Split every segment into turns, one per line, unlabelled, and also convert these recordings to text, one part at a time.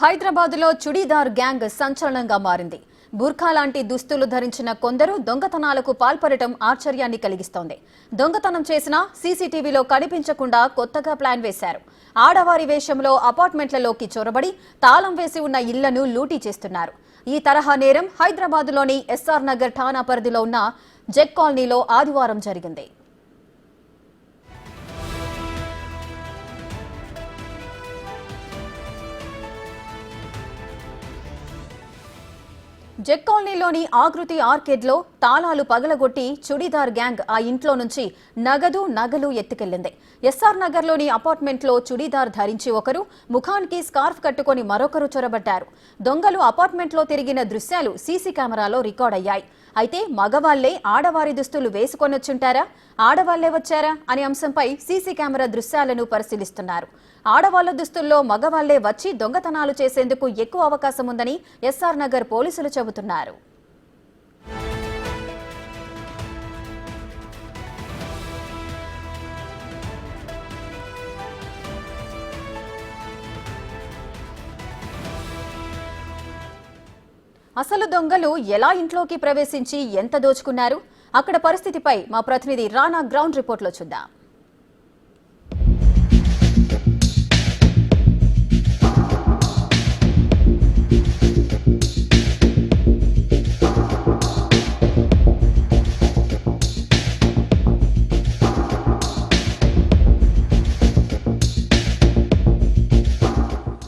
హైదరాబాద్లో చుడీదార్ గ్యాంగ్ సంచలనంగా మారింది. బుర్ఖా లాంటి దుస్తులు ధరించిన కొందరు దొంగతనాలకు పాల్పడటం ఆశ్చర్యాన్ని కలిగిస్తోంది. దొంగతనం చేసినా సీసీటీవీలో కనిపించకుండా కొత్తగా ప్లాన్ వేశారు. ఆడవారి వేషంలో అపార్ట్మెంట్లలోకి చొరబడి తాళం వేసి ఉన్న ఇళ్ళను లూటీ చేస్తున్నారు. ఈ తరహా నేరం హైదరాబాద్లోని ఎస్ఆర్ నగర్ ఠాణా పరిధిలో ఉన్న జెక్ కాలనీలో ఆదివారం జరిగింది. జెక్ కాలనీలోని ఆకృతి ఆర్కేడ్లో తాళాలు పగలగొట్టి చుడీదార్ గ్యాంగ్ ఆ ఇంట్లో నుంచి నగదు నగలు ఎత్తుకెళ్ళింది ఎస్ఆర్ నగర్లోని అపార్ట్మెంట్లో చుడీదార్ ధరించి ఒకరు ముఖానికి స్కార్ఫ్ కట్టుకొని మరొకరు చొరబడ్డారు. దొంగలు అపార్ట్మెంట్లో తిరిగిన దృశ్యాలు సీసీ కెమెరాలో రికార్డ్ అయ్యాయి. అయితే మగవాళ్ళే ఆడవారి దుస్తులు వేసుకొనొచ్చుంటారా? ఆడవాళ్ళే వచ్చారా? అనే అంశంపై సీసీ కెమెరా దృశ్యాలను పరిశీలిస్తున్నారు. ఆడవాళ్ళ దుస్తుల్లో మగవాళ్ళే వచ్చి దొంగతనాలు చేసేందుకు ఎక్కువ అవకాశం ఉందని ఎస్ఆర్ నగర్ పోలీసులు చెబుతున్నారు. అసలు దొంగలు ఎలా ఇంట్లోకి ప్రవేశించి ఎంత దోచుకున్నారు? అక్కడ పరిస్థితిపై మా ప్రతినిధి రానా గ్రౌండ్ రిపోర్ట్లో చూద్దాం.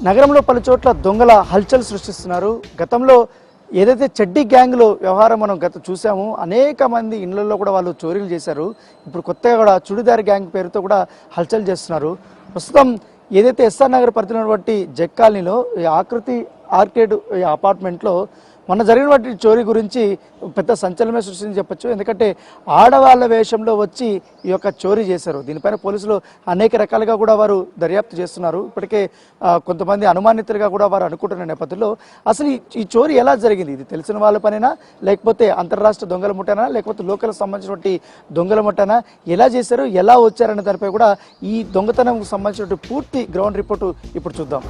నగరంలో పలు చోట్ల దొంగల హల్చల్ సృష్టిస్తున్నారు. గతంలో ఏదైతే చెడ్డి గ్యాంగ్లో వ్యవహారం మనం గత చూసామో అనేక మంది ఇళ్ళలో కూడా వాళ్ళు చోరీలు చేశారు. ఇప్పుడు కొత్తగా కూడా చుడిదార్ గ్యాంగ్ పేరుతో కూడా హల్చల్ చేస్తున్నారు. ప్రస్తుతం ఏదైతే ఎస్ఆర్ నగర్ పరిధిలో బట్టి జెక్ కాలనీలో ఈ ఆకృతి ఆర్కేడ్ ఈ అపార్ట్మెంట్లో మొన్న జరిగినటువంటి చోరీ గురించి పెద్ద సంచలనమే సృష్టించి చెప్పొచ్చు. ఎందుకంటే ఆడవాళ్ళ వేషంలో వచ్చి ఈ యొక్క చోరీ చేశారు. దీనిపైన పోలీసులు అనేక రకాలుగా కూడా వారు దర్యాప్తు చేస్తున్నారు. ఇప్పటికే కొంతమంది అనుమానితులుగా కూడా వారు అనుకుంటున్న నేపథ్యంలో అసలు ఈ- ఈ చోరీ ఎలా జరిగింది? ఇది తెలిసిన వాళ్ళ పనేనా? లేకపోతే అంతర్రాష్ట్ర దొంగల ముట్టనా? లేకపోతే లోకల్ సంబంధించినటువంటి దొంగల ముట్టనా? ఎలా చేశారు? ఎలా వచ్చారనే దానిపై కూడా ఈ దొంగతనం సంబంధించినటువంటి పూర్తి గ్రౌండ్ రిపోర్టు ఇప్పుడు చూద్దాం.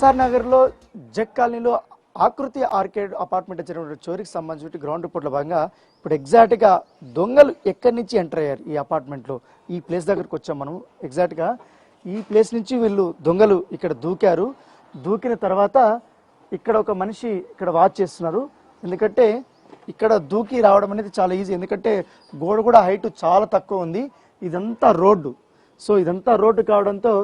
ఎస్ఆర్ నగర్లో జగ్ కాలనీలో ఆకృతి ఆర్కేడ్ అపార్ట్మెంట్ జరిగిన చోరీకి సంబంధించి గ్రౌండ్ రిపోర్ట్లో భాగంగా ఇప్పుడు ఎగ్జాక్ట్గా దొంగలు ఎక్కడి నుంచి ఎంటర్ అయ్యారు ఈ అపార్ట్మెంట్లో? ఈ ప్లేస్ దగ్గరకు వచ్చాం మనం ఎగ్జాక్ట్గా ఈ ప్లేస్ నుంచి వీళ్ళు దొంగలు ఇక్కడ దూకారు. దూకిన తర్వాత ఇక్కడ ఒక మనిషి ఇక్కడ వాచ్ చేస్తున్నారు. ఎందుకంటే ఇక్కడ దూకి రావడం అనేది చాలా ఈజీ. ఎందుకంటే గోడ కూడా హైట్ చాలా తక్కువ ఉంది. ఇదంతా రోడ్డు. సో ఇదంతా రోడ్డు కావడంతో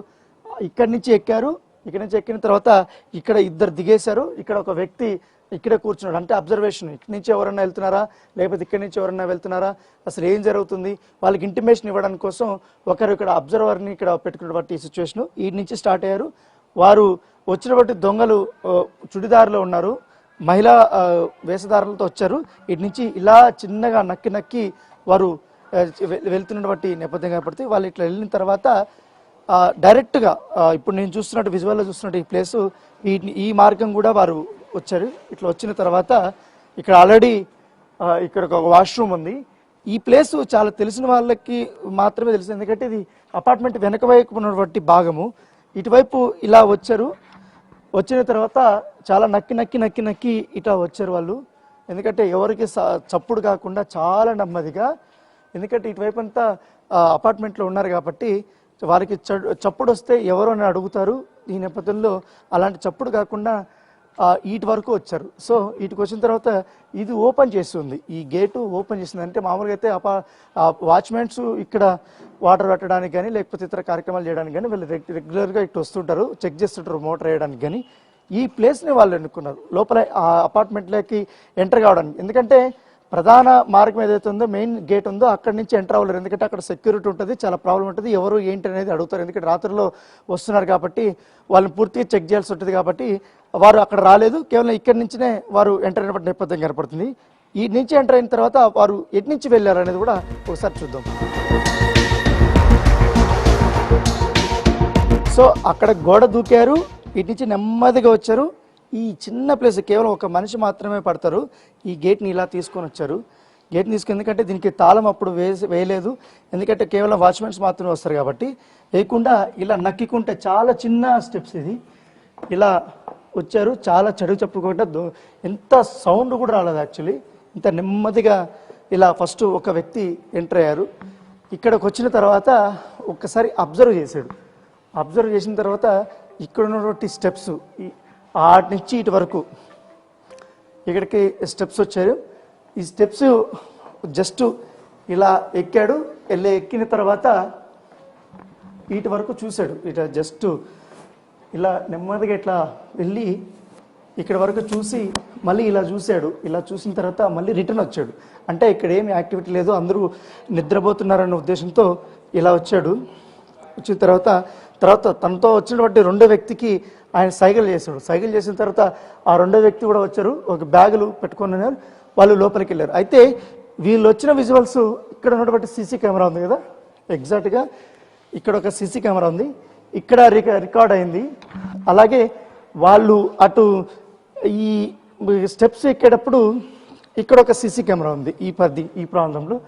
ఇక్కడి నుంచి ఎక్కారు. ఇక్కడ నుంచి ఎక్కిన తర్వాత ఇక్కడ ఇద్దరు దిగేశారు. ఇక్కడ ఒక వ్యక్తి ఇక్కడే కూర్చున్నాడు. అంటే అబ్జర్వేషన్ ఇక్కడి నుంచి ఎవరన్నా వెళ్తున్నారా? లేకపోతే ఇక్కడి నుంచి ఎవరన్నా వెళ్తున్నారా? అసలు ఏం జరుగుతుంది? వాళ్ళకి ఇంటిమేషన్ ఇవ్వడానికి కోసం ఒకరు ఇక్కడ అబ్జర్వర్ని ఇక్కడ పెట్టుకున్నటువంటి సిచ్యువేషన్ ఈ నుంచి స్టార్ట్ అయ్యారు. వారు వచ్చినటువంటి దొంగలు చుడిదారులో ఉన్నారు. మహిళా ఆ, వేషధారణలతో వచ్చారు. ఇటు నుంచి ఇలా చిన్నగా నక్కి నక్కి వారు వెళ్తున్నటువంటి నేపథ్యం కాబట్టి వాళ్ళు ఇట్లా వెళ్ళిన తర్వాత డైరెక్ట్గా ఇప్పుడు నేను చూస్తున్నట్టు విజువల్లో చూస్తున్నట్టు ఈ ప్లేసు ఈ ఈ మార్గం కూడా వారు వచ్చారు. ఇట్లా వచ్చిన తర్వాత ఇక్కడ ఆల్రెడీ ఇక్కడ ఒక వాష్రూమ్ ఉంది. ఈ ప్లేస్ చాలా తెలిసిన వాళ్ళకి మాత్రమే తెలుసు. ఎందుకంటే ఇది అపార్ట్మెంట్ వెనక వైపు ఉన్నటువంటి భాగము. ఇటువైపు ఇలా వచ్చారు. వచ్చిన తర్వాత చాలా నక్కి నక్కి నక్కి నక్కి ఇట్లా వచ్చారు వాళ్ళు. ఎందుకంటే ఎవరికి చప్పుడు కాకుండా చాలా నెమ్మదిగా ఎందుకంటే ఇటువైపు అంతా అపార్ట్మెంట్లో ఉన్నారు కాబట్టి వారికి చప్పుడు వస్తే ఎవరు అని అడుగుతారు. ఈ నేపథ్యంలో అలాంటి చప్పుడు కాకుండా ఇటు ఈటి వరకు వచ్చారు. సో ఇటుకు వచ్చిన తర్వాత ఇది ఓపెన్ చేస్తుంది. ఈ గేటు ఓపెన్ చేసింది అంటే మామూలుగా అయితే అపా వాచ్మెన్స్ ఇక్కడ వాటర్ పెట్టడానికి కానీ లేకపోతే ఇతర కార్యక్రమాలు చేయడానికి కానీ వీళ్ళు రెగ్యులర్గా ఇటు వస్తుంటారు. చెక్ చేస్తుంటారు మోటార్ వేయడానికి కానీ ఈ ప్లేస్ని వాళ్ళు ఎన్నుకున్నారు. లోపల ఆ అపార్ట్మెంట్లోకి ఎంటర్ కావడానికి. ఎందుకంటే ప్రధాన మార్గం ఏదైతే ఉందో మెయిన్ గేట్ ఉందో అక్కడి నుంచి ఎంటర్ అవ్వలేరు. ఎందుకంటే అక్కడ సెక్యూరిటీ ఉంటుంది చాలా ప్రాబ్లం ఉంటుంది. ఎవరు ఏంటి అనేది అడుగుతారు. ఎందుకంటే రాత్రిలో వస్తున్నారు కాబట్టి వాళ్ళని పూర్తిగా చెక్ చేయాల్సి ఉంటుంది కాబట్టి వారు అక్కడ రాలేదు. కేవలం ఇక్కడి నుంచినే వారు ఎంటర్ అయిన నేపథ్యం కనపడుతుంది. ఈ నుంచి ఎంటర్ అయిన తర్వాత వారు ఎటు నుంచి వెళ్ళారు అనేది కూడా ఒకసారి చూద్దాం. సో అక్కడ గోడ దూకారు. ఇటు నుంచి నెమ్మదిగా వచ్చారు. ఈ చిన్న ప్లేస్ కేవలం ఒక మనిషి మాత్రమే పడతారు. ఈ గేట్ని ఇలా తీసుకొని వచ్చారు. గేట్ని తీసుకుని ఎందుకంటే దీనికి తాళం అప్పుడు వేసి వేయలేదు. ఎందుకంటే కేవలం వాచ్మెన్స్ మాత్రమే వస్తారు కాబట్టి. వేయకుండా ఇలా నక్కికుంటే చాలా చిన్న స్టెప్స్ ఇది. ఇలా వచ్చారు. చాలా చెడు చెప్పుకోకుండా దో- ఎంత సౌండ్ కూడా రాలేదు యాక్చువల్లీ. ఇంత నెమ్మదిగా ఇలా ఫస్ట్ ఒక వ్యక్తి ఎంటర్ అయ్యారు. ఇక్కడికి వచ్చిన తర్వాత ఒక్కసారి అబ్జర్వ్ చేశాడు. అబ్జర్వ్ చేసిన తర్వాత ఇక్కడ ఉన్నటువంటి స్టెప్స్ ఆటి నుంచి ఇటు వరకు. ఇక్కడికి స్టెప్స్ వచ్చారు. ఈ స్టెప్స్ జస్ట్ ఇలా ఎక్కాడు. వెళ్ళి ఎక్కిన తర్వాత ఇటు వరకు చూశాడు. ఇట జస్ట్ ఇలా నెమ్మదిగా ఇట్లా వెళ్ళి ఇక్కడ వరకు చూసి మళ్ళీ ఇలా చూశాడు. ఇలా చూసిన తర్వాత మళ్ళీ రిటర్న్ వచ్చాడు. అంటే ఇక్కడ ఏమి యాక్టివిటీ లేదు. అందరూ నిద్రపోతున్నారన్న ఉద్దేశంతో ఇలా వచ్చాడు. వచ్చిన తర్వాత తర్వాత తనతో వచ్చినటువంటి రెండో వ్యక్తికి ఆయన సైకిల్ చేశాడు. సైకిల్ చేసిన తర్వాత ఆ రెండో వ్యక్తి కూడా వచ్చారు. ఒక బ్యాగులు పెట్టుకొని ఉన్నారు. వాళ్ళు లోపలికి వెళ్ళారు. అయితే వీళ్ళు వచ్చిన విజువల్స్ ఇక్కడ ఉన్నటువంటి సీసీ కెమెరా ఉంది కదా? ఎగ్జాక్ట్గా ఇక్కడ ఒక సీసీ కెమెరా ఉంది. ఇక్కడ రిక- రికార్డ్ అయింది. అలాగే వాళ్ళు అటు ఈ స్టెప్స్ ఎక్కేటప్పుడు ఇక్కడ ఒక సీసీ కెమెరా ఉంది. ఈ పది ఈ ప్రాంతంలో.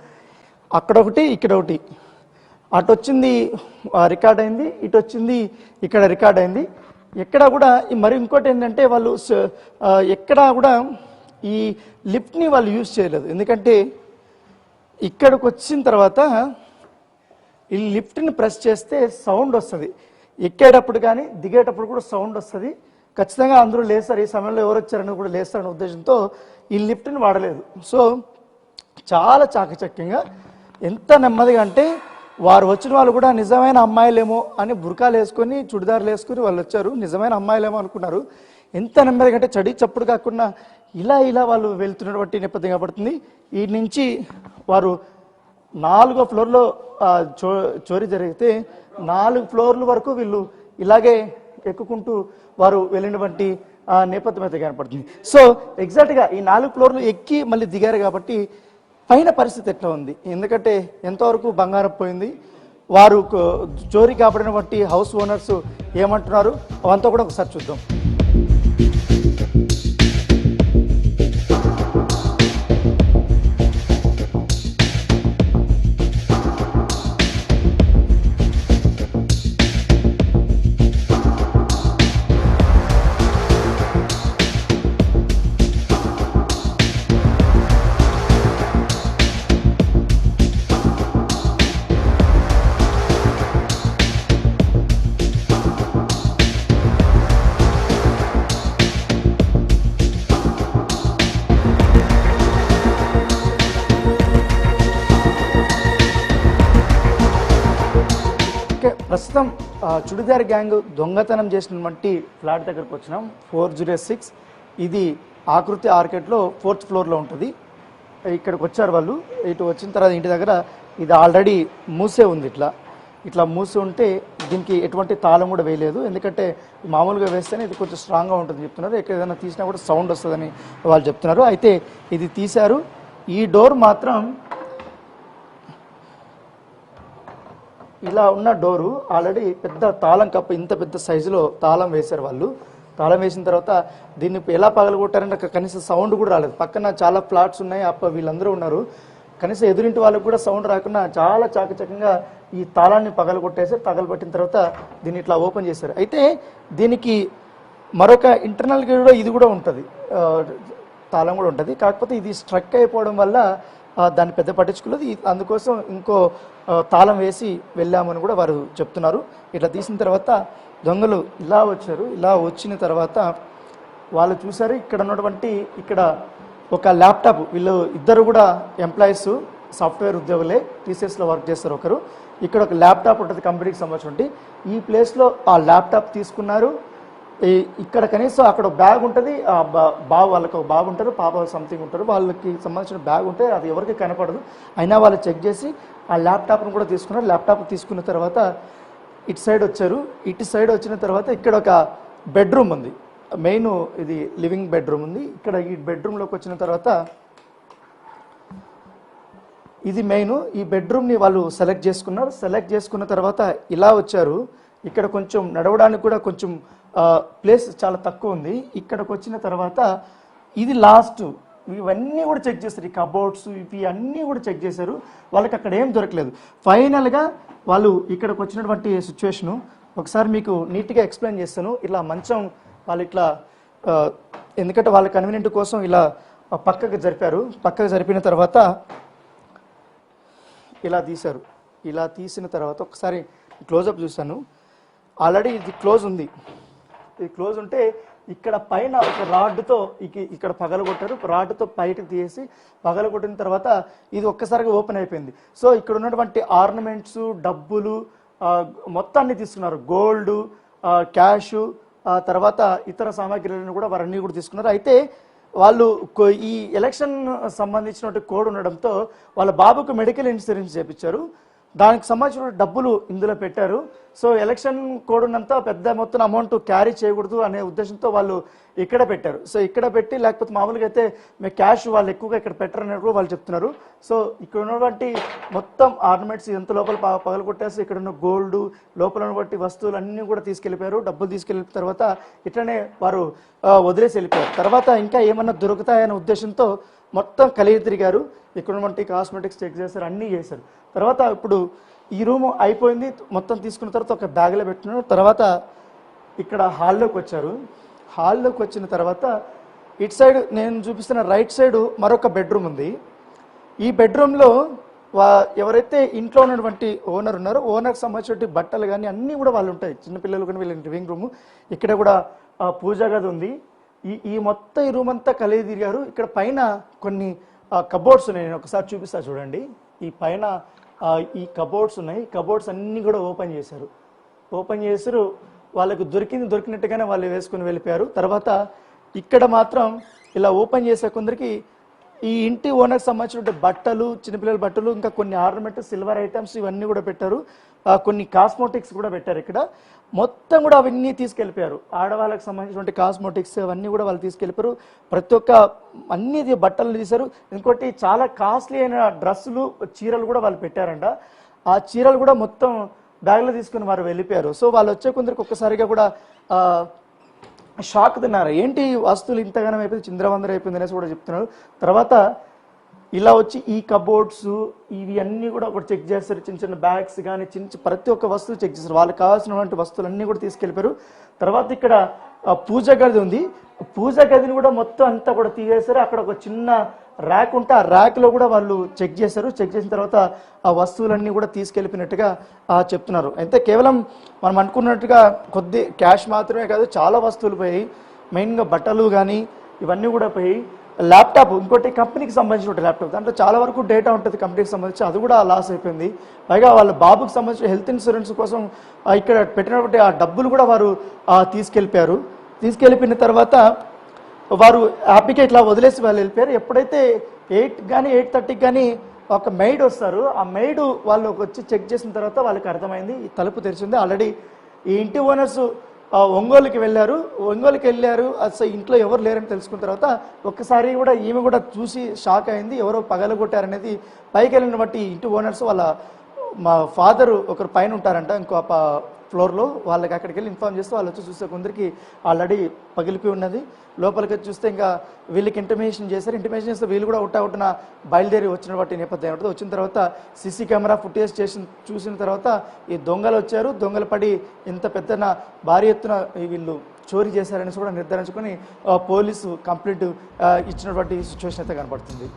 అక్కడ ఒకటి ఇక్కడ ఒకటి. అటు వచ్చింది ఆ, రికార్డ్ అయింది. ఇటు వచ్చింది ఇక్కడ రికార్డ్ అయింది. ఎక్కడ కూడా మరి ఇంకోటి ఏంటంటే వాళ్ళు ఎక్కడా ఎక్కడ కూడా ఈ లిఫ్ట్ని వాళ్ళు యూజ్ చేయలేదు. ఎందుకంటే ఇక్కడికి వచ్చిన తర్వాత ఈ లిఫ్ట్ని ప్రెస్ చేస్తే సౌండ్ వస్తుంది. ఎక్కేటప్పుడు కానీ దిగేటప్పుడు కూడా సౌండ్ వస్తుంది. ఖచ్చితంగా అందరూ లేస్తారు. ఈ సమయంలో ఎవరు వచ్చారని కూడా లేస్తారనే ఉద్దేశంతో ఈ లిఫ్ట్ని వాడలేదు. సో చాలా చాకచక్యంగా ఎంత నెమ్మదిగా అంటే వారు వచ్చిన వాళ్ళు కూడా నిజమైన అమ్మాయిలేమో అని బురకాలు వేసుకొని చుడిదారులు వేసుకొని వాళ్ళు వచ్చారు. నిజమైన అమ్మాయిలేమో అనుకున్నారు. ఎంత నెమ్మది అంటే చడి చప్పుడు కాకుండా ఇలా ఇలా వాళ్ళు వెళ్తున్నటువంటి నేపథ్యం కనబడుతుంది ఈ నుంచి వారు నాలుగో ఫ్లోర్లో చో చోరీ జరిగితే నాలుగు ఫ్లోర్ల వరకు వీళ్ళు ఇలాగే ఎక్కుకుంటూ వారు వెళ్ళినటువంటి నేపథ్యం అయితే కనపడుతుంది. సో ఎగ్జాక్ట్గా ఈ నాలుగు ఫ్లోర్లు ఎక్కి మళ్ళీ దిగారు కాబట్టి పైన పరిస్థితి ఎట్లా ఉంది? ఎందుకంటే ఎంతవరకు బంగారం పోయింది? వారు చోరీ చోరీ బట్టి హౌస్ ఓనర్స్ ఏమంటున్నారు? అవంతా కూడా ఒకసారి చూద్దాం. ప్రస్తుతం చుడిదార్ గ్యాంగ్ దొంగతనం చేసినటువంటి ఫ్లాట్ దగ్గరకు వచ్చినాం ఫోర్ జీరో సిక్స్. ఇది ఆకృతి ఆర్కెట్లో ఫోర్త్ ఫ్లోర్లో ఉంటుంది. ఇక్కడికి వచ్చారు వాళ్ళు. ఇటు వచ్చిన తర్వాత ఇంటి దగ్గర ఇది ఆల్రెడీ మూసే ఉంది ఇట్లా. ఇట్లా మూసి ఉంటే దీనికి ఎటువంటి తాళం కూడా వేయలేదు. ఎందుకంటే మామూలుగా వేస్తేనే ఇది కొంచెం స్ట్రాంగ్గా ఉంటుంది చెప్తున్నారు. ఎక్కడ ఏదైనా తీసినా కూడా సౌండ్ వస్తుందని వాళ్ళు చెప్తున్నారు. అయితే ఇది తీశారు. ఈ డోర్ మాత్రం ఇలా ఉన్న డోరు ఆల్రెడీ పెద్ద తాళం కప్ప ఇంత పెద్ద సైజులో తాళం వేశారు వాళ్ళు. తాళం వేసిన తర్వాత దీన్ని ఎలా పగలగొట్టారంటే కనీసం సౌండ్ కూడా రాలేదు. పక్కన చాలా ఫ్లాట్స్ ఉన్నాయి అప్ప వీళ్ళందరూ ఉన్నారు. కనీసం ఎదురింటి వాళ్ళకు కూడా సౌండ్ రాకుండా చాలా చాకచక్యంగా ఈ తాళాన్ని పగలగొట్టేసి పగలబట్టిన తర్వాత దీన్ని ఇట్లా ఓపెన్ చేశారు. అయితే దీనికి మరొక ఇంటర్నల్గా కూడా ఇది కూడా ఉంటుంది. తాళం కూడా ఉంటుంది. కాకపోతే ఇది స్ట్రక్ అయిపోవడం వల్ల దాన్ని పెద్ద పట్టించుకోలేదు. అందుకోసం ఇంకో తాళం వేసి వెళ్ళామని కూడా వారు చెప్తున్నారు. ఇట్లా తీసిన తర్వాత దొంగలు ఇలా వచ్చారు. ఇలా వచ్చిన తర్వాత వాళ్ళు చూశారు ఇక్కడ ఉన్నటువంటి ఇక్కడ ఒక ల్యాప్టాప్. వీళ్ళు ఇద్దరు కూడా ఎంప్లాయీస్ సాఫ్ట్వేర్ ఉద్యోగులే. టీసీఎస్లో వర్క్ చేస్తారు ఒకరు. ఇక్కడ ఒక ల్యాప్టాప్ ఉంటుంది కంపెనీకి సంబంధించి ఈ ప్లేస్లో ఆ ల్యాప్టాప్ తీసుకున్నారు. ఈ- ఇక్కడ కనీసం అక్కడ బ్యాగ్ ఉంటుంది ఆ బా- బాబు వాళ్ళకి ఒక బాబు ఉంటారు పాప సంథింగ్ ఉంటారు వాళ్ళకి సంబంధించిన బ్యాగ్ ఉంటే అది ఎవరికి కనపడదు. అయినా వాళ్ళు చెక్ చేసి ఆ ల్యాప్టాప్ను కూడా తీసుకున్నారు. ల్యాప్టాప్ తీసుకున్న తర్వాత ఇటు సైడ్ వచ్చారు. ఇటు సైడ్ వచ్చిన తర్వాత ఇక్కడ ఒక బెడ్రూమ్ ఉంది. మెయిన్ ఇది లివింగ్ బెడ్రూమ్ ఉంది. ఇక్కడ ఈ బెడ్రూమ్లోకి వచ్చిన తర్వాత ఇది మెయిన్ ఈ బెడ్రూమ్ని వాళ్ళు సెలెక్ట్ చేసుకున్నారు. సెలెక్ట్ చేసుకున్న తర్వాత ఇలా వచ్చారు. ఇక్కడ కొంచెం నడవడానికి కూడా కొంచెం ప్లేస్ చాలా తక్కువ ఉంది. ఇక్కడికి వచ్చిన తర్వాత ఇది లాస్ట్ ఇవన్నీ కూడా చెక్ చేస్తారు ఈ కబోర్డ్స్ ఇవి అన్నీ కూడా చెక్ చేశారు. వాళ్ళకి అక్కడ ఏం దొరకలేదు. ఫైనల్గా వాళ్ళు ఇక్కడికి వచ్చినటువంటి సిచ్యువేషను ఒకసారి మీకు నీట్గా ఎక్స్ప్లెయిన్ చేస్తాను. ఇలా మంచం వాళ్ళు ఇట్లా ఎందుకంటే వాళ్ళ కన్వీనియంట్ కోసం ఇలా పక్కకు జరిపారు. పక్కకు జరిపిన తర్వాత ఇలా తీశారు. ఇలా తీసిన తర్వాత ఒకసారి క్లోజప్ చూశాను. ఆల్రెడీ ఇది క్లోజ్ ఉంది. ఇది క్లోజ్ ఉంటే ఇక్కడ పైన ఒక రాడ్తో ఇక్కడ పగలగొట్టారు. రాడ్తో పైకి తీసి పగలగొట్టిన తర్వాత ఇది ఒక్కసారిగా ఓపెన్ అయిపోయింది. సో ఇక్కడ ఉన్నటువంటి ఆర్నమెంట్స్ డబ్బులు మొత్తాన్ని తీసుకున్నారు. గోల్డ్ క్యాష్ తర్వాత ఇతర సామాగ్రిలను కూడా వారన్నీ కూడా తీసుకున్నారు. అయితే వాళ్ళు ఈ ఎలక్షన్ సంబంధించినటువంటి కోడ్ ఉండడంతో వాళ్ళ బాబుకు మెడికల్ ఇన్సూరెన్స్ చేపించారు. దానికి సంబంధించిన డబ్బులు ఇందులో పెట్టారు. సో ఎలక్షన్ కోడ్ ఉన్నంత పెద్ద మొత్తం అమౌంట్ క్యారీ చేయకూడదు అనే ఉద్దేశంతో వాళ్ళు ఇక్కడ పెట్టారు. సో ఇక్కడ పెట్టి లేకపోతే మామూలుగా అయితే మీ క్యాష్ వాళ్ళు ఎక్కువగా ఇక్కడ పెట్టరు అన్నట్టు కూడా వాళ్ళు చెప్తున్నారు. సో ఇక్కడ ఉన్నటువంటి మొత్తం ఆర్నమెంట్స్ ఎంత లోపల ప- పగలగొట్టేసి ఇక్కడ ఉన్న గోల్డ్ లోపల ఉన్నటువంటి వస్తువులు అన్నీ కూడా తీసుకెళ్ళిపోయారు. డబ్బులు తీసుకెళ్ళిన తర్వాత ఇట్లనే వారు వదిలేసి వెళ్ళిపోయారు. తర్వాత ఇంకా ఏమన్నా దొరుకుతాయనే ఉద్దేశంతో మొత్తం కలిగి తిరిగారు ఇక్కడ ఉన్నటువంటి కాస్మెటిక్స్ చెక్ చేశారు అన్నీ చేశారు. తర్వాత ఇప్పుడు ఈ రూమ్ అయిపోయింది మొత్తం తీసుకున్న తర్వాత ఒక బ్యాగ్లో పెట్టినారు. తర్వాత ఇక్కడ హాల్లోకి వచ్చారు. హాల్లోకి వచ్చిన తర్వాత ఇటు సైడ్ నేను చూపిస్తున్న రైట్ సైడ్ మరొక బెడ్రూమ్ ఉంది. ఈ బెడ్రూమ్లో వా ఎవరైతే ఇంట్లో ఉన్నటువంటి ఓనర్ ఉన్నారో ఓనర్కి సంబంధించిన బట్టలు కానీ అన్నీ కూడా వాళ్ళు ఉంటాయి. చిన్నపిల్లలు కానీ వీళ్ళ లివింగ్ రూమ్ ఇక్కడ కూడా పూజా గది ఉంది. ఈ ఈ మొత్తం ఈ రూమ్ అంతా కలిగి తిరిగారు ఇక్కడ పైన కొన్ని కబోర్డ్స్ ఉన్నాయి. నేను ఒకసారి చూపిస్తా చూడండి. ఈ పైన ఈ కబోర్డ్స్ ఉన్నాయి. కబోర్డ్స్ అన్నీ కూడా ఓపెన్ చేశారు. ఓపెన్ చేశారు. వాళ్ళకు దొరికింది దొరికినట్టుగానే వాళ్ళు వేసుకుని వెళ్ళిపోయారు. తర్వాత ఇక్కడ మాత్రం ఇలా ఓపెన్ చేసే కొందరికి ఈ ఇంటి ఓనర్కి సంబంధించిన బట్టలు చిన్నపిల్లల బట్టలు ఇంకా కొన్ని ఆర్నమెంట్ సిల్వర్ ఐటమ్స్ ఇవన్నీ కూడా పెట్టారు. కొన్ని కాస్మోటిక్స్ కూడా పెట్టారు ఇక్కడ. మొత్తం కూడా అవన్నీ తీసుకెళ్ళిపోయారు. ఆడవాళ్ళకి సంబంధించినటువంటి కాస్మోటిక్స్ అవన్నీ కూడా వాళ్ళు తీసుకెళ్ళిపోయారు. ప్రతి ఒక్క అన్ని బట్టలు తీశారు. ఇంకోటి చాలా కాస్ట్లీ అయిన డ్రెస్సులు చీరలు కూడా వాళ్ళు పెట్టారంట. ఆ చీరలు కూడా మొత్తం బ్యాగ్లో తీసుకుని వారు వెళ్ళిపోయారు. సో వాళ్ళు వచ్చే కొందరికి ఒక్కసారిగా కూడా షాక్ తిన్నారు. ఏంటి వస్తువులు ఇంతగానం అయిపోయింది చింద్రవందర అయిపోయింది అనేసి కూడా చెప్తున్నారు. తర్వాత ఇలా వచ్చి ఈ కబోర్డ్స్ ఇవి అన్నీ కూడా ఒకటి చెక్ చేస్తారు. చిన్న చిన్న బ్యాగ్స్ కానీ చిన్న ప్రతి ఒక్క వస్తువు చెక్ చేస్తారు. వాళ్ళకి కావాల్సినటువంటి వస్తువులు అన్నీ కూడా తీసుకెళ్ళిపోయారు. తర్వాత ఇక్కడ పూజ గది ఉంది. పూజ గదిని కూడా మొత్తం అంతా కూడా తీసేశారు. అక్కడ ఒక చిన్న ర్యాక్ ఉంటే ఆ ర్యాక్లో కూడా వాళ్ళు చెక్ చేశారు. చెక్ చేసిన తర్వాత ఆ వస్తువులన్నీ కూడా తీసుకెళ్ళిపోయినట్టుగా చెప్తున్నారు. అయితే కేవలం మనం అనుకున్నట్టుగా కొద్ది క్యాష్ మాత్రమే కాదు చాలా వస్తువులు పోయాయి. మెయిన్గా బట్టలు కానీ ఇవన్నీ కూడా పోయి ల్యాప్టాప్ ఇంకోటి కంపెనీకి సంబంధించిన ల్యాప్టాప్. దాంట్లో చాలా వరకు డేటా ఉంటుంది కంపెనీకి సంబంధించి అది కూడా లాస్ అయిపోయింది. పైగా వాళ్ళ బాబుకి సంబంధించిన హెల్త్ ఇన్సూరెన్స్ కోసం ఇక్కడ పెట్టినటువంటి ఆ డబ్బులు కూడా వారు తీసుకెళ్ళిపోయారు. తీసుకెళ్ళిపోయిన తర్వాత వారు హ్యాపీగా ఇట్లా వదిలేసి వాళ్ళు వెళ్ళిపోయారు. ఎప్పుడైతే ఎయిట్ కానీ ఎయిట్ థర్టీకి కానీ ఒక మెయిడ్ వస్తారు ఆ మెయిడ్ వాళ్ళు వచ్చి చెక్ చేసిన తర్వాత వాళ్ళకి అర్థమైంది ఈ తలుపు తెరిచింది. ఆల్రెడీ ఈ ఇంటి ఓనర్స్ ఒంగోలుకి వెళ్ళారు. ఒంగోలుకి వెళ్ళారు. అసలు ఇంట్లో ఎవరు లేరని తెలుసుకున్న తర్వాత ఒక్కసారి కూడా ఈమె కూడా చూసి షాక్ అయింది. ఎవరో పగలగొట్టారనేది. పైకి వెళ్ళిన బట్టి ఇంటి ఓనర్స్ వాళ్ళ మా ఫాదరు ఒకరు పైన ఉంటారంట ఇంకో ఫ్లోర్లో వాళ్ళకి అక్కడికి వెళ్ళి ఇన్ఫార్మ్ చేస్తే వాళ్ళు వచ్చి చూస్తే కొందరికి ఆల్రెడీ పగిలిపోయి ఉన్నది. లోపలికి వచ్చి చూస్తే ఇంకా వీళ్ళకి ఇంటిమేషన్ చేశారు. ఇంటిమేషన్ చేస్తే వీళ్ళు కూడా ఉట్టా బయలుదేరి వచ్చిన వాటి నేపథ్యం ఉంటుంది వచ్చిన తర్వాత సీసీ కెమెరా ఫుటేజ్ చేసిన చూసిన తర్వాత ఈ దొంగలు వచ్చారు. దొంగలు పడి ఇంత పెద్దన భారీ ఎత్తున వీళ్ళు చోరీ చేశారని కూడా నిర్ధారించుకొని పోలీసు కంప్లీట్ ఇచ్చినటువంటి సిచ్యువేషన్ అయితే కనబడుతుంది.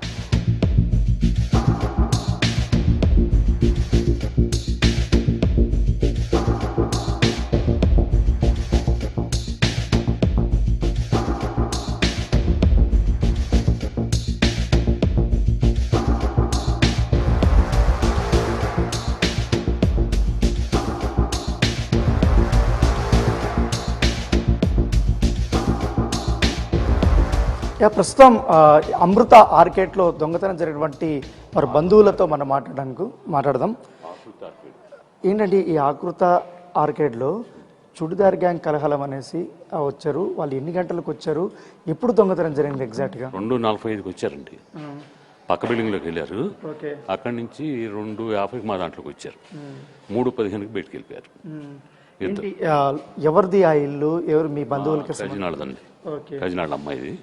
ప్రస్తుతం అమృత ఆర్కేట్లో దొంగతనం జరిగినటువంటి వారి బంధువులతో మనం మాట్లాడడానికి మాట్లాడదాం. ఏంటంటే ఈ ఆకృత ఆర్కేడ్లో చుడిదార్ గ్యాంగ్ కలహలం అనేసి వచ్చారు. వాళ్ళు ఎన్ని గంటలకు వచ్చారు? ఎప్పుడు దొంగతనం జరిగింది ఎగ్జాక్ట్గా?
రెండు నలభై ఐదుకి వచ్చారండి. పక్క బిల్డింగ్లోకి వెళ్ళారు.
ఓకే.
అక్కడి నుంచి రెండు యాభైకి మా దాంట్లోకి వచ్చారు. మూడు పదిహేనుకి బయటికి వెళ్ళిపోయారు.
ఎవరిది ఆ ఇల్లు? ఎవరు మీ బంధువులకి
కజినాళ్ళ అమ్మాయిది.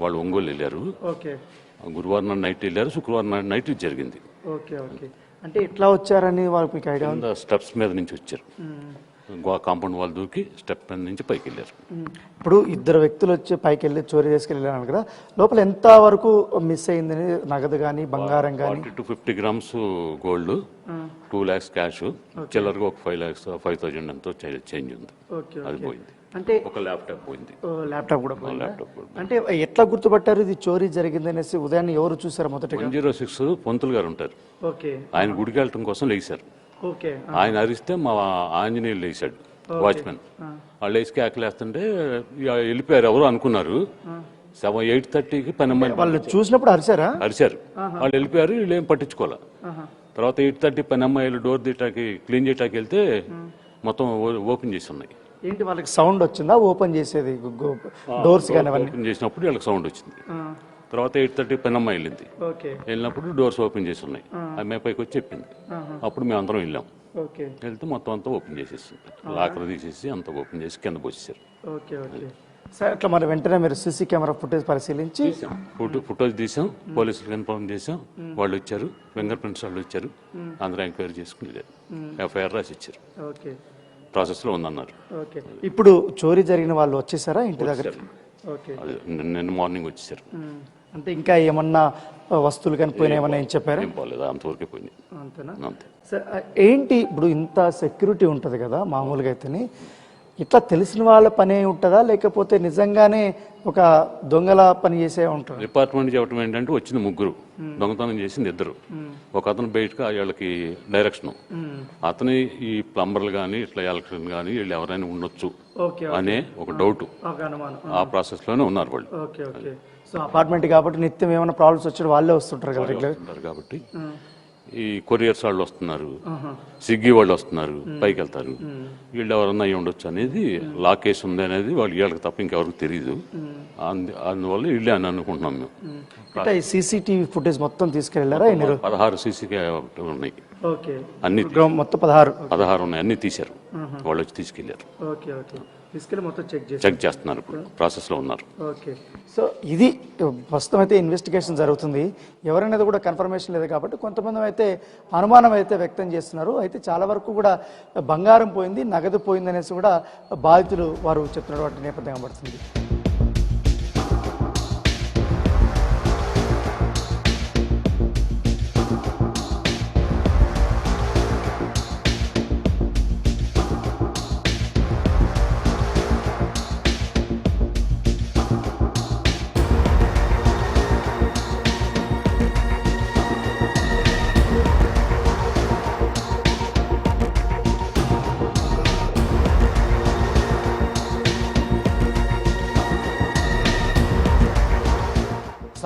వాళ్ళు ఒంగోలు వెళ్ళారు.
ఓకే.
గురువారం నైట్ వెళ్ళారు. శుక్రవారం నైట్ జరిగింది.
Okay okay. అంటే ఎట్లా వచ్చారని వాళ్ళకి మీకు ఐడియా
స్టెప్స్ మీద నుంచి వచ్చారు. కాంపౌండ్ వాళ్ళు దూకి స్టెప్ మీద నుంచి పైకి వెళ్ళారు.
ఇప్పుడు ఇద్దరు వ్యక్తులు వచ్చి పైకి వెళ్ళి చోరీ చేసుకెళ్ళి వెళ్ళారు కదా. లోపల ఎంత వరకు మిస్ అయిందని? నగదు కానీ బంగారం కానీ
two fifty grams gold two lakhs cash చిల్లరగా ఒక ఫైవ్ ల్యాక్స్ ఫైవ్ థౌజండ్ ఎంతో చేంజ్ ఉంది.
ఓకే
అది పోయింది.
అంటే
ఒక ల్యాప్టాప్ పోయింది.
ల్యాప్టాప్ కూడా పోయిందా? అంటే ఎట్లా గుర్తుపట్టారు? ఇది చోరీ జరిగింది అనేసి ఉదయాన్నే ఎవరు చూసారు మొదటగా?
వన్ జీరో సిక్స్ పొంతులు గారు ఉంటారు.
ఓకే.
ఆయన గుడికి వెళ్ళటం కోసం లేచారు.
ఓకే.
ఆయన అరిస్తే మా ఆంజనేయులు లేచాడు వాచ్మెన్. వాళ్ళు లేచి కేకలేస్తుంటే వెళ్ళిపోయారు ఎవరు? అనుకున్నారు. సెవెన్ ఎయిట్ థర్టీకి పని
వాళ్ళు చూసినప్పుడు అరిచారా?
అరిచారు. వాళ్ళు వెళ్ళిపోయారు వీళ్ళు ఏం పట్టించుకోవాలి? తర్వాత ఎయిట్ థర్టీ పని అమ్మాయిలు డోర్ తీయటానికి క్లీన్ చేయటానికి వెళ్తే మొత్తం ఓపెన్ చేసి ఉన్నాయి.
ఏంటి వాళ్ళకి సౌండ్ వచ్చిందా? ఓపెన్ చేసేది డోర్స్ కానీ
ఓపెన్ చేసినప్పుడు వీళ్ళకి సౌండ్ వచ్చింది. తర్వాత ఎయిట్ థర్టీ పని అమ్మాయి వెళ్ళింది వెళ్ళినప్పుడు డోర్స్ ఓపెన్ చేసి ఉన్నాయి. అమ్మాయి పైకి వచ్చి చెప్పింది. అప్పుడు మేము అందరం వెళ్ళాం.
ఓకే.
వెళ్తే మొత్తం అంతా ఓపెన్ చేసేసి లాకర్ తీసేసి అంతా ఓపెన్ చేసి కింద పోసేసారు
సార్ అట్లా మరి వెంటనే మీరు సీసీ కెమెరా ఫుటేజ్ పరిశీలించి
ఫోటో ఫోటోస్ తీసాం. పోలీసులకు ఇన్ఫార్మ్ చేసాం. వాళ్ళు వచ్చారు. ఫింగర్ ప్రింట్స్ వాళ్ళు వచ్చారు. అందరూ ఎంక్వైరీ చేసుకుని ఎఫ్ఐఆర్ రాసి ఇచ్చారు.
ఓకే.
ప్రాసెస్లో ఉందన్నారు.
ఓకే. ఇప్పుడు చోరీ జరిగిన వాళ్ళు వచ్చేసారా ఇంటి దగ్గర ఓకే.
నిన్న- మార్నింగ్ వచ్చేసారు.
అంటే ఇంకా ఏమన్నా వస్తువులు కానీ పోయినా ఏమన్నా ఏం చెప్పారా?
పోలేదు. అంతవరకే పోయింది.
అంతేనా?
అంతే.
సార్ ఏంటి ఇప్పుడు ఇంత సెక్యూరిటీ ఉంటుంది కదా మామూలుగా అయితేనే? ఇట్లా తెలిసిన వాళ్ళ పనే ఉంటుందా? లేకపోతే నిజంగానే ఒక దొంగల పని చేసే ఉంటారు
డిపార్ట్మెంట్ చెప్పడం ఏంటంటే వచ్చింది ముగ్గురు దొంగతనం చేసింది ఇద్దరు. ఒక అతను బయటకు వీళ్ళకి డైరెక్షన్. అతని ఈ ప్లంబర్లు కానీ ఇట్లా ఎలక్ట్రిక్ కానీ వీళ్ళు ఎవరైనా ఉండొచ్చు అనే ఒక డౌట్. ఆ ప్రాసెస్లోనే ఉన్నారు వాళ్ళు.
సో అపార్ట్మెంట్ కాబట్టి నిత్యం ఏమైనా ప్రాబ్లమ్స్ వచ్చి వాళ్ళే వస్తుంటారు కదా
కాబట్టి. ఈ కొరియర్స్ వాళ్ళు వస్తున్నారు. స్విగ్గీ వాళ్ళు వస్తున్నారు. పైకి వెళ్తారు వీళ్ళు ఎవరన్నా అయ్యి ఉండొచ్చు అనేది లా కేసు ఉంది అనేది వాళ్ళు వీళ్ళకి తప్ప ఇంకెవరికి తెలియదు అందు అందువల్ల వీళ్ళే అని అనుకుంటున్నాం మేము.
సీసీటీవీ ఫుటేజ్ మొత్తం రోజు
పదహారు సీసీ ఉన్నాయి. అన్ని
మొత్తం పదహారు.
పదహారు ఉన్నాయి. అన్ని తీశారు. వాళ్ళు వచ్చి తీసుకెళ్ళారు
ఓకే ఓకే. చెక్ చేసి
చెక్ చేస్తున్నారు ఇప్పుడు. ప్రాసెస్లో ఉన్నారు.
ఓకే. సో ఇది ప్రస్తుతం అయితే ఇన్వెస్టిగేషన్ జరుగుతుంది. ఎవరైనా కూడా కన్ఫర్మేషన్ లేదు కాబట్టి కొంతమంది అయితే అనుమానం అయితే వ్యక్తం చేస్తున్నారు. అయితే చాలా వరకు కూడా బంగారం పోయింది నగదు పోయింది అనేసి కూడా బాధితులు వారు చెప్తున్నటువంటి నేపథ్యం కనబడుతుంది.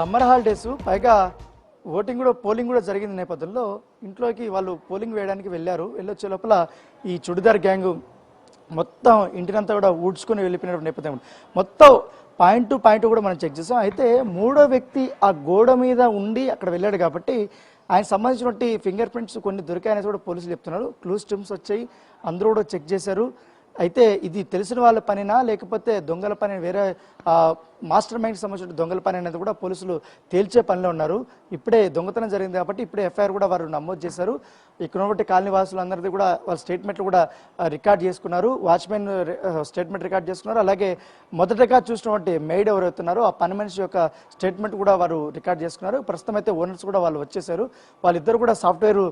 సమ్మర్ హాలిడేస్ పైగా ఓటింగ్ కూడా పోలింగ్ కూడా జరిగిన నేపథ్యంలో ఇంట్లోకి వాళ్ళు పోలింగ్ వేయడానికి వెళ్ళారు. వెళ్ళొచ్చే లోపల ఈ చుడిదార్ గ్యాంగ్ మొత్తం ఇంటినంతా కూడా ఊడ్చుకొని వెళ్ళిపోయిన నేపథ్యం. మొత్తం పాయింట్ టు పాయింట్ కూడా మనం చెక్ చేసాం. అయితే మూడో వ్యక్తి ఆ గోడ మీద ఉండి అక్కడ వెళ్ళాడు కాబట్టి ఆయన సంబంధించినటువంటి ఫింగర్ ప్రింట్స్ కొన్ని దొరికాయనేసి కూడా పోలీసులు చెప్తున్నారు. క్లూస్ టిమ్స్ వచ్చాయి. అందరూ కూడా చెక్ చేశారు. అయితే ఇది తెలిసిన వాళ్ళ పనినా లేకపోతే దొంగల పని వేరే మాస్టర్ మైండ్ సంబంధించిన దొంగల పని అనేది కూడా పోలీసులు తేల్చే పనిలో ఉన్నారు. ఇప్పుడే దొంగతనం జరిగింది కాబట్టి ఇప్పుడే ఎఫ్ఐఆర్ కూడా వారు నమోదు చేశారు. ఇక్కడ ఉన్నటువంటి కాలనీ వాసులు అందరిది కూడా వాళ్ళ స్టేట్మెంట్లు కూడా రికార్డ్ చేసుకున్నారు. వాచ్మెన్ స్టేట్మెంట్ రికార్డ్ చేసుకున్నారు. అలాగే మొదటగా చూసినటువంటి మెయిడ్ ఎవరైతున్నారో ఆ పని మనిషి యొక్క స్టేట్మెంట్ కూడా వారు రికార్డ్ చేసుకున్నారు. ప్రస్తుతం అయితే ఓనర్స్ కూడా వాళ్ళు వచ్చేసారు వాళ్ళిద్దరు కూడా సాఫ్ట్వేర్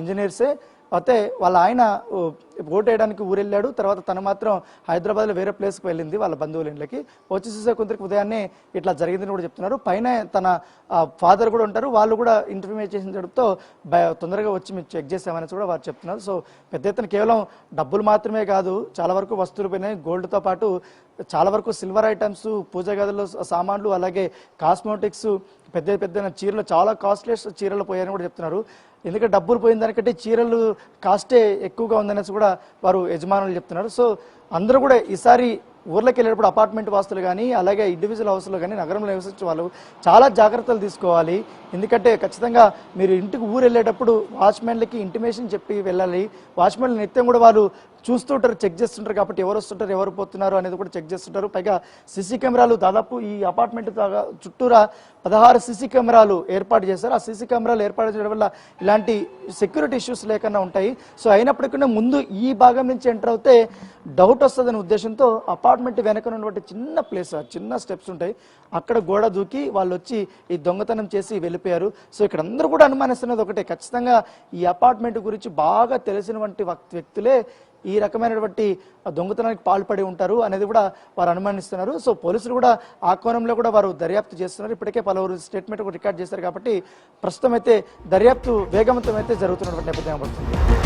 ఇంజనీర్సే. అయితే వాళ్ళ ఆయన ఓ, ఓటు వేయడానికి ఊరెళ్ళాడు. తర్వాత తను మాత్రం హైదరాబాద్లో వేరే ప్లేస్కి వెళ్ళింది వాళ్ళ బంధువుల ఇంట్లోకి వచ్చి చూసే కొందరికి ఉదయాన్నే ఇట్లా జరిగిందని కూడా చెప్తున్నారు. పైన తన ఫాదర్ కూడా ఉంటారు. వాళ్ళు కూడా ఇన్ఫర్మేషన్ చెడుపుతో భయ- తొందరగా వచ్చి మేము చెక్ చేసామని కూడా వారు చెప్తున్నారు. సో పెద్ద ఎత్తున కేవలం డబ్బులు మాత్రమే కాదు చాలా వరకు వస్తువులు పోయినాయి. గోల్డ్తో పాటు చాలా వరకు సిల్వర్ ఐటమ్స్ పూజ గదుల్లో సామాన్లు అలాగే కాస్మోటిక్స్ పెద్ద పెద్ద చీరలు చాలా కాస్ట్లెస్ చీరలు పోయాయని కూడా చెప్తున్నారు. ఎందుకంటే డబ్బులు పోయిన దానికంటే చీరలు కాస్టే ఎక్కువగా ఉందనేసి కూడా వారు యజమానులు చెప్తున్నారు. సో అందరూ కూడా ఈసారి ఊర్లోకి వెళ్ళేటప్పుడు అపార్ట్మెంట్ వాసులు కానీ అలాగే ఇండివిజువల్ హౌస్లో కానీ నగరంలో నివసించే వాళ్ళు చాలా జాగ్రత్తలు తీసుకోవాలి. ఎందుకంటే ఖచ్చితంగా మీరు ఇంటికి ఊరు వెళ్ళేటప్పుడు వాచ్మెన్లకి ఇంటిమేషన్ చెప్పి వెళ్ళాలి. వాచ్మెన్లు నిత్యం కూడా వాళ్ళు చూస్తుంటారు చెక్ చేస్తుంటారు కాబట్టి ఎవరు వస్తుంటారు ఎవరు పోతున్నారు అనేది కూడా చెక్ చేస్తుంటారు. పైగా సీసీ కెమెరాలు దాదాపు ఈ అపార్ట్మెంట్ చుట్టూరా పదహారు సీసీ కెమెరాలు ఏర్పాటు చేశారు. ఆ సీసీ కెమెరాలు ఏర్పాటు చేయడం వల్ల ఇలాంటి సెక్యూరిటీ ఇష్యూస్ లేకుండా ఉంటాయి. సో అయినప్పటికీ ముందు ఈ భాగం నుంచి ఎంటర్ అవుతే డౌట్ వస్తుందనే ఉద్దేశంతో అపార్ట్మెంట్ వెనక ఉన్నటువంటి చిన్న ప్లేస్ చిన్న స్టెప్స్ ఉంటాయి. అక్కడ గోడ దూకి వాళ్ళు వచ్చి ఈ దొంగతనం చేసి వెళ్ళిపోయారు. సో ఇక్కడ అందరూ కూడా అనుమానిస్తున్నది ఒకటే. ఖచ్చితంగా ఈ అపార్ట్మెంట్ గురించి బాగా తెలిసినటువంటి వ్యక్తులే ఈ రకమైనటువంటి దొంగతనానికి పాల్పడి ఉంటారు అనేది కూడా వారు అనుమానిస్తున్నారు. సో పోలీసులు కూడా ఆ కోణంలో కూడా వారు దర్యాప్తు చేస్తున్నారు. ఇప్పటికే పలువురు స్టేట్మెంట్ రికార్డ్ చేశారు కాబట్టి ప్రస్తుతం అయితే దర్యాప్తు వేగవంతం అయితే జరుగుతున్నటువంటి నేపథ్యం పడుతుంది.